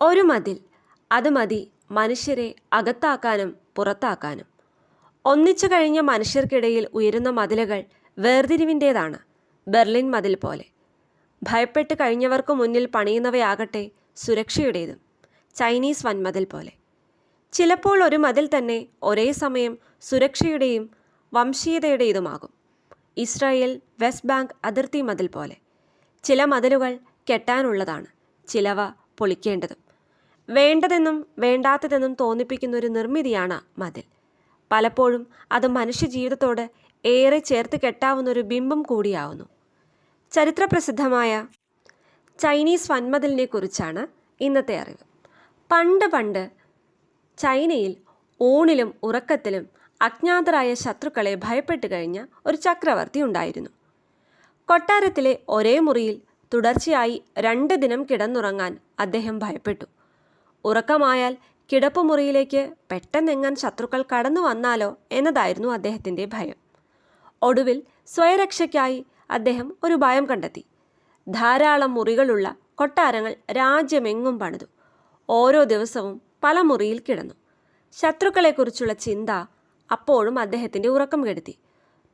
ഒരു മതിൽ. അത് മതി മനുഷ്യരെ അകത്താക്കാനും പുറത്താക്കാനും. ഒന്നിച്ചു കഴിഞ്ഞ മനുഷ്യർക്കിടയിൽ ഉയരുന്ന മതിലുകൾ വേർതിരിവിന്റേതാണ് ബെർലിൻ മതിൽ പോലെ. ഭയപ്പെട്ട് കഴിഞ്ഞവർക്ക് മുന്നിൽ പണിയുന്നവയാകട്ടെ സുരക്ഷയുടേതും ചൈനീസ് വൻമതിൽ പോലെ. ചിലപ്പോൾ ഒരു മതിൽ തന്നെ ഒരേ സമയം സുരക്ഷയുടെയും വംശീയതയുടേതുമാകും. ഇസ്രായേൽ വെസ്റ്റ് ബാങ്ക് അതിർത്തി മതിൽ പോലെ. ചില മതിലുകൾ കെട്ടാനുള്ളതാണ് ചിലവ പൊളിക്കേണ്ടതും. വേണ്ടതെന്നും വേണ്ടാത്തതെന്നും തോന്നിപ്പിക്കുന്ന ഒരു നിർമ്മിതിയാണ് മതിൽ. പലപ്പോഴും അത് മനുഷ്യജീവിതത്തോട് ഏറെ ചേർത്ത് കെട്ടാവുന്ന ഒരു ബിംബം കൂടിയാവുന്നു. ചരിത്രപ്രസിദ്ധമായ ചൈനീസ് വൻമതിലിനെ കുറിച്ചാണ് ഇന്നത്തെ അറിവ്. പണ്ട് പണ്ട് ചൈനയിൽ ഊണിലും ഉറക്കത്തിലും അജ്ഞാതരായ ശത്രുക്കളെ ഭയപ്പെട്ട് കഴിഞ്ഞ ഒരു ചക്രവർത്തി ഉണ്ടായിരുന്നു. കൊട്ടാരത്തിലെ ഒരേ മുറിയിൽ തുടർച്ചയായി രണ്ട് ദിനം കിടന്നുറങ്ങാൻ അദ്ദേഹം ഭയപ്പെട്ടു. ഉറക്കമായാൽ കിടപ്പുമുറിയിലേക്ക് പെട്ടെന്നെങ്ങാൻ ശത്രുക്കൾ കടന്നു വന്നാലോ എന്നതായിരുന്നു അദ്ദേഹത്തിന്റെ ഭയം. ഒടുവിൽ സ്വയരക്ഷയ്ക്കായി അദ്ദേഹം ഒരു ഭയം കണ്ടെത്തി. ധാരാളം മുറികളുള്ള കൊട്ടാരങ്ങൾ രാജ്യമെങ്ങും പണിതു. ഓരോ ദിവസവും പല മുറിയിൽ കിടന്നു. ശത്രുക്കളെക്കുറിച്ചുള്ള ചിന്ത അപ്പോഴും അദ്ദേഹത്തിന്റെ ഉറക്കം കെടുത്തി.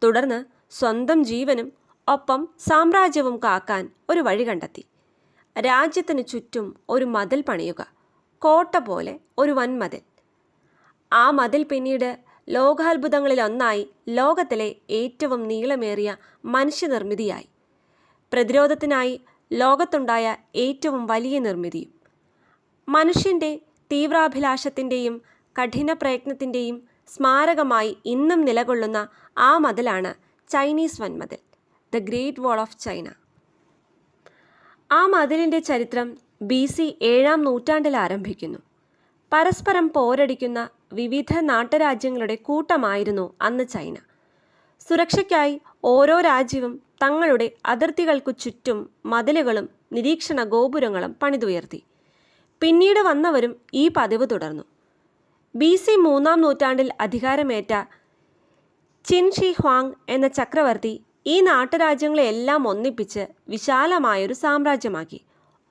തുടർന്ന് സ്വന്തം ജീവനും ഒപ്പം സാമ്രാജ്യവും കാക്കാൻ ഒരു വഴി കണ്ടെത്തി. രാജ്യത്തിന് ചുറ്റും ഒരു മതിൽ പണിയുക. കോട്ട പോലെ ഒരു വൻമതിൽ. ആ മതിൽ പിന്നീട് ലോകാത്ഭുതങ്ങളിലൊന്നായി ലോകത്തിലെ ഏറ്റവും നീളമേറിയ മനുഷ്യനിർമ്മിതിയായി. പ്രതിരോധത്തിനായി ലോകത്തുണ്ടായ ഏറ്റവും വലിയ നിർമ്മിതിയും മനുഷ്യന്റെ തീവ്രാഭിലാഷത്തിന്റെയും കഠിന പ്രയത്നത്തിന്റെയും സ്മാരകമായി ഇന്നും നിലകൊള്ളുന്ന ആ മതിലാണ് Chinese വൻമതിൽ the great wall of China. ആ മതിലിന്റെ ചരിത്രം ബി സി ഏഴാം നൂറ്റാണ്ടിൽ ആരംഭിക്കുന്നു. പരസ്പരം പോരടിക്കുന്ന വിവിധ നാട്ടുരാജ്യങ്ങളുടെ കൂട്ടമായിരുന്നു അന്ന് ചൈന. സുരക്ഷയ്ക്കായി ഓരോ രാജ്യവും തങ്ങളുടെ അതിർത്തികൾക്കു ചുറ്റും മതിലുകളും നിരീക്ഷണ ഗോപുരങ്ങളും പണിതുയർത്തി. പിന്നീട് വന്നവരും ഈ പതിവ് തുടർന്നു. ബി സി മൂന്നാം നൂറ്റാണ്ടിൽ അധികാരമേറ്റ ചിൻ ഷി ഹ്വാങ് എന്ന ചക്രവർത്തി ഈ നാട്ടുരാജ്യങ്ങളെല്ലാം ഒന്നിപ്പിച്ച് വിശാലമായൊരു സാമ്രാജ്യമാക്കി.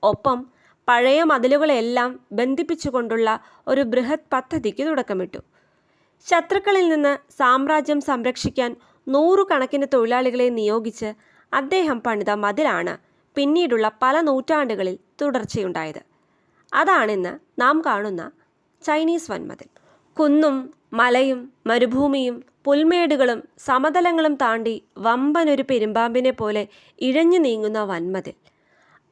ഒപ്പം പഴയ മതിലുകളെല്ലാം ബന്ധിപ്പിച്ചുകൊണ്ടുള്ള ഒരു ബൃഹത് പദ്ധതിക്ക് തുടക്കമിട്ടു. ശത്രുക്കളിൽ നിന്ന് സാമ്രാജ്യം സംരക്ഷിക്കാൻ നൂറുകണക്കിന് തൊഴിലാളികളെ നിയോഗിച്ച് അദ്ദേഹം പണിത മതിലാണ് പിന്നീടുള്ള പല നൂറ്റാണ്ടുകളിൽ തുടർച്ചയുണ്ടായത്. അതാണിന്ന് നാം കാണുന്ന ചൈനീസ് വൻമതിൽ. കുന്നും മലയും മരുഭൂമിയും പുൽമേടുകളും സമതലങ്ങളും താണ്ടി വമ്പനൊരു പെരുമ്പാമ്പിനെ പോലെ ഇഴഞ്ഞു നീങ്ങുന്ന വൻമതിൽ.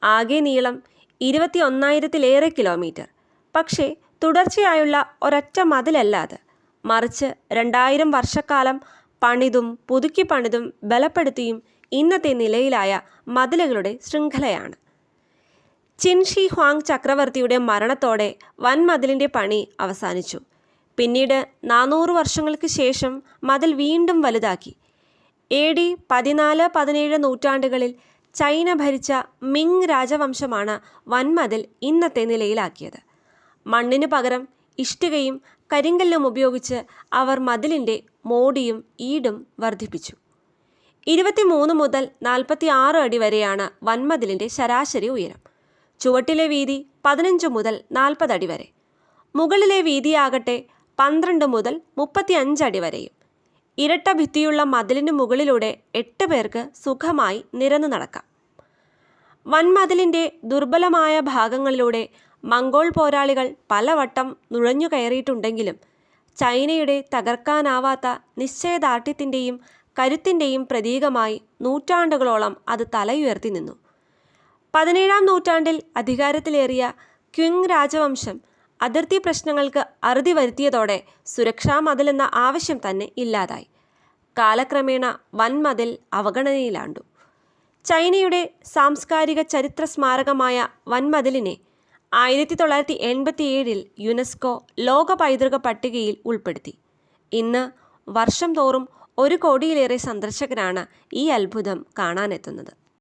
ആകെ നീളം ഇരുപത്തി ഒന്നായിരത്തിലേറെ കിലോമീറ്റർ. പക്ഷേ തുടർച്ചയായുള്ള ഒരൊറ്റ മതിലല്ല അത് മറിച്ച് രണ്ടായിരം വർഷക്കാലം പണിതും പുതുക്കി പണിതും ബലപ്പെടുത്തിയും ഇന്നത്തെ നിലയിലായ മതിലുകളുടെ ശൃംഖലയാണ്. ചിൻഷി ഹ്വാങ് ചക്രവർത്തിയുടെ മരണത്തോടെ വൻമതിലിന്റെ പണി അവസാനിച്ചു. പിന്നീട് നാനൂറ് വർഷങ്ങൾക്ക് ശേഷം മതിൽ വീണ്ടും വലുതാക്കി. എ ഡി പതിനാല് പതിനേഴ് നൂറ്റാണ്ടുകളിൽ ചൈന ഭരിച്ച മിങ് രാജവംശമാണ് വൻമതിൽ ഇന്നത്തെ നിലയിലാക്കിയത്. മണ്ണിനു പകരം ഇഷ്ടികയും കരിങ്കല്ലും ഉപയോഗിച്ച് അവർ മതിലിന്റെ മോടിയും ഈടും വർദ്ധിപ്പിച്ചു. ഇരുപത്തിമൂന്ന് മുതൽ നാൽപ്പത്തി ആറ് അടി വരെയാണ് വൻമതിലിന്റെ ശരാശരി ഉയരം. ചുവട്ടിലെ വീതി പതിനഞ്ച് മുതൽ നാൽപ്പത് അടി വരെ. മുകളിലെ വീതിയാകട്ടെ പന്ത്രണ്ട് മുതൽ മുപ്പത്തി അഞ്ച് അടി വരെയും. ഇരട്ട ഭിത്തിയുള്ള മതിലിന് മുകളിലൂടെ എട്ട് പേർക്ക് സുഖമായി നിരന്നു നടക്കാം. വൻമതിലിന്റെ ദുർബലമായ ഭാഗങ്ങളിലൂടെ മംഗോൾ പോരാളികൾ പലവട്ടം നുഴഞ്ഞു കയറിയിട്ടുണ്ടെങ്കിലും ചൈനയുടെ തകർക്കാനാവാത്ത നിശ്ചയദാർഢ്യത്തിന്റെയും കരുത്തിന്റെയും പ്രതീകമായി നൂറ്റാണ്ടുകളോളം അത് തലയുയർത്തി നിന്നു. പതിനേഴാം നൂറ്റാണ്ടിൽ അധികാരത്തിലേറിയ ക്വിങ് രാജവംശം അതിർത്തി പ്രശ്നങ്ങൾക്ക് അറുതി വരുത്തിയതോടെ സുരക്ഷാ മതിലെന്ന ആവശ്യം തന്നെ ഇല്ലാതായി. കാലക്രമേണ വൻമതിൽ അവഗണനയിലാണ്ടു. ചൈനയുടെ സാംസ്കാരിക ചരിത്ര സ്മാരകമായ വൻമതിലിനെ ആയിരത്തി തൊള്ളായിരത്തി എൺപത്തിയേഴിൽ യുനെസ്കോ ലോക പൈതൃക പട്ടികയിൽ ഉൾപ്പെടുത്തി. ഇന്ന് വർഷം തോറും ഒരു കോടിയിലേറെ സന്ദർശകരാണ് ഈ അത്ഭുതം കാണാനെത്തുന്നത്.